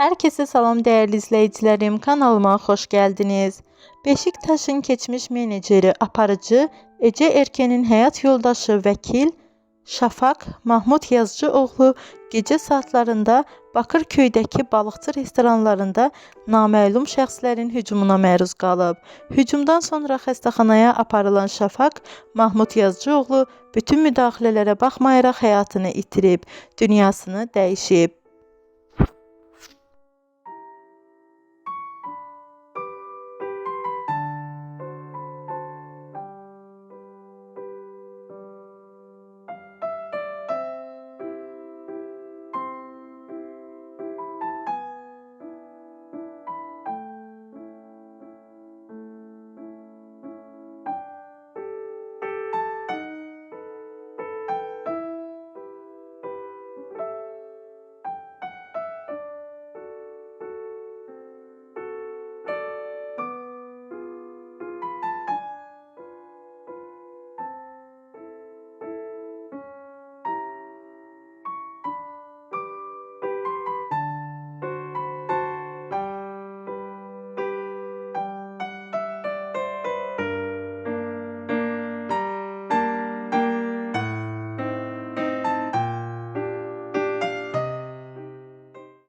Herkese salam değerli izleyicilerim. Kanalıma hoş geldiniz. Beşiktaş'ın keçmiş menajeri, aparıcı Ece Erken'in hayat yoldaşı vekil Şafak Mahmud Yazıcıoğlu gece saatlarında Bakırköydəki balıqçı restoranlarında naməlum şəxslərin hücumuna məruz qalıb. Hücumdan sonra xəstəxanaya aparılan Şafak Mahmud Yazıcıoğlu bütün müdaxilələrə baxmayaraq həyatını itirib, dünyasını dəyişib.